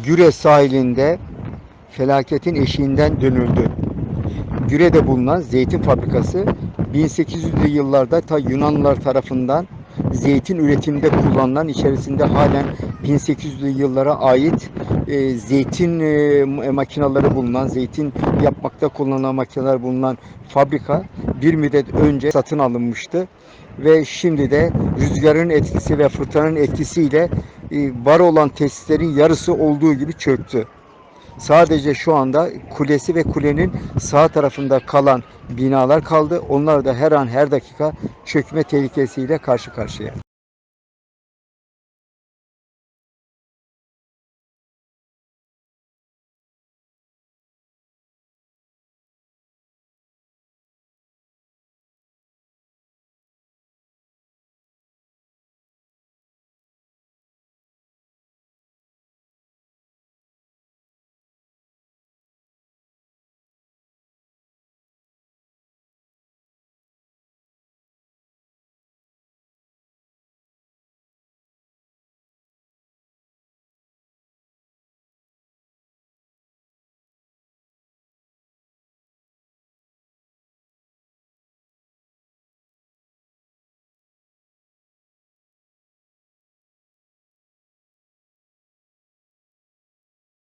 Güre sahilinde felaketin eşiğinden dönüldü. Güre'de bulunan zeytin fabrikası 1800'lü yıllarda ta Yunanlılar tarafından zeytin üretiminde kullanılan içerisinde halen 1800'lü yıllara ait e, zeytin e, makineleri bulunan, zeytin yapmakta kullanılan makineler bulunan fabrika bir müddet önce satın alınmıştı ve şimdi de rüzgarın etkisi ve fırtınanın etkisiyle e, var olan tesislerin yarısı olduğu gibi çöktü. Sadece şu anda kulesi ve kulenin sağ tarafında kalan binalar kaldı. Onlar da her an her dakika çökme tehlikesiyle karşı karşıya.